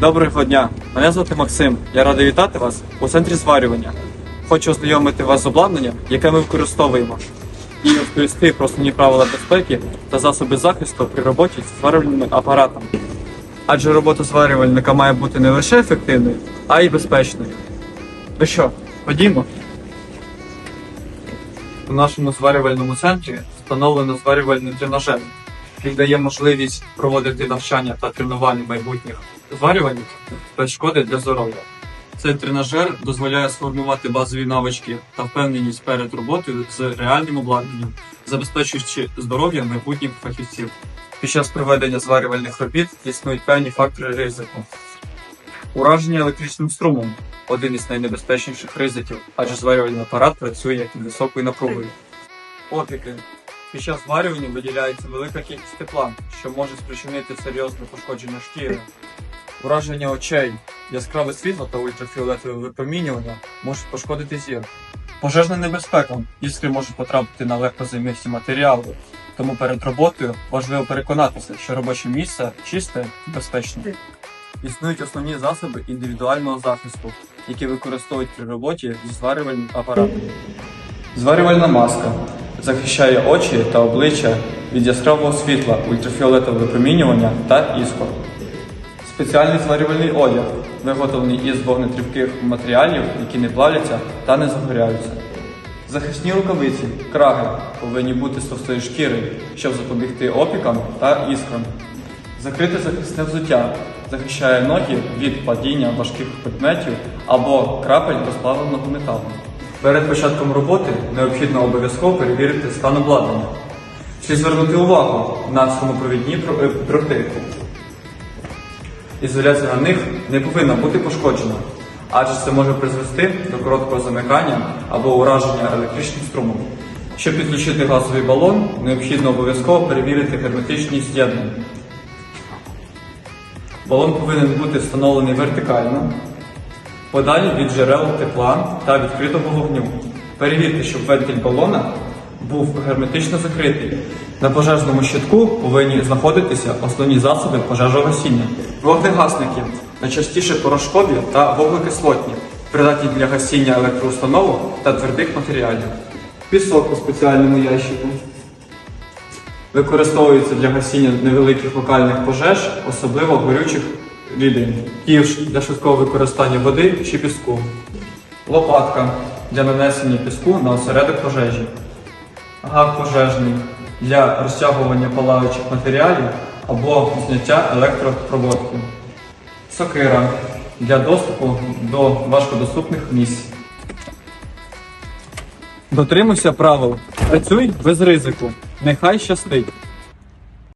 Доброго дня, мене звати Максим. Я радий вітати вас у центрі зварювання. Хочу ознайомити вас з обладнанням, яке ми використовуємо, і розповісти про основні правила безпеки та засоби захисту при роботі з зварювальними апаратами. Адже робота зварювальника має бути не лише ефективною, а й безпечною. Ну що, ходімо? У нашому зварювальному центрі встановлено зварювальний тренажер, який дає можливість проводити навчання та тренування майбутніх зварювальників без шкоди для здоров'я. Цей тренажер дозволяє сформувати базові навички та впевненість перед роботою з реальним обладнанням, забезпечуючи здоров'я майбутніх фахівців. Під час проведення зварювальних робіт існують певні фактори ризику. Ураження електричним струмом один із найнебезпечніших ризиків, адже зварювальний апарат працює як під високою напругою. Опіки. Під час зварювання виділяється велика кількість тепла, що може спричинити серйозне пошкодження шкіри. Ураження очей, яскраве світло та ультрафіолетове випромінювання можуть пошкодити зір. Пожежна небезпека. Іскри можуть потрапити на легкозаймисті матеріали, тому перед роботою важливо переконатися, що робоче місце чисте і безпечне. Існують основні засоби індивідуального захисту, які використовують при роботі зі зварювальним апаратом. Зварювальна маска захищає очі та обличчя від яскравого світла, ультрафіолетового випромінювання та іскор. Спеціальний зварювальний одяг, виготовлений із вогнетривких матеріалів, які не плавляться та не загоряються. Захисні рукавиці, краги повинні бути з товстої шкіри, щоб запобігти опікам та іскрам. Закрите захисне взуття захищає ноги від падіння важких предметів або крапель розплавленого металу. Перед початком роботи необхідно обов'язково перевірити стан обладнання. Слід звернути увагу на струмопровідні про- е, дроти. Ізоляція на них не повинна бути пошкоджена, адже це може призвести до короткого замикання або ураження електричним струмом. Щоб підключити газовий балон, необхідно обов'язково перевірити герметичність з'єднань. Балон повинен бути встановлений вертикально, подалі від джерел тепла та відкритого вогню. Перевірте, щоб вентиль балона був герметично закритий. На пожежному щитку повинні знаходитися основні засоби пожежогасіння. Вогнегасники найчастіше порошкові та вуглекислотні, придатні для гасіння електроустановок та твердих матеріалів. Пісок у спеціальному ящику. Використовується для гасіння невеликих локальних пожеж, особливо горючих рідин. Ківш для швидкого використання води чи піску. Лопатка для нанесення піску на осередок пожежі. Гак пожежний для розтягування палаючих матеріалів або зняття електропроводки. Сокира для доступу до важкодоступних місць. Дотримуйся правил. Працюй без ризику. Нехай щастить.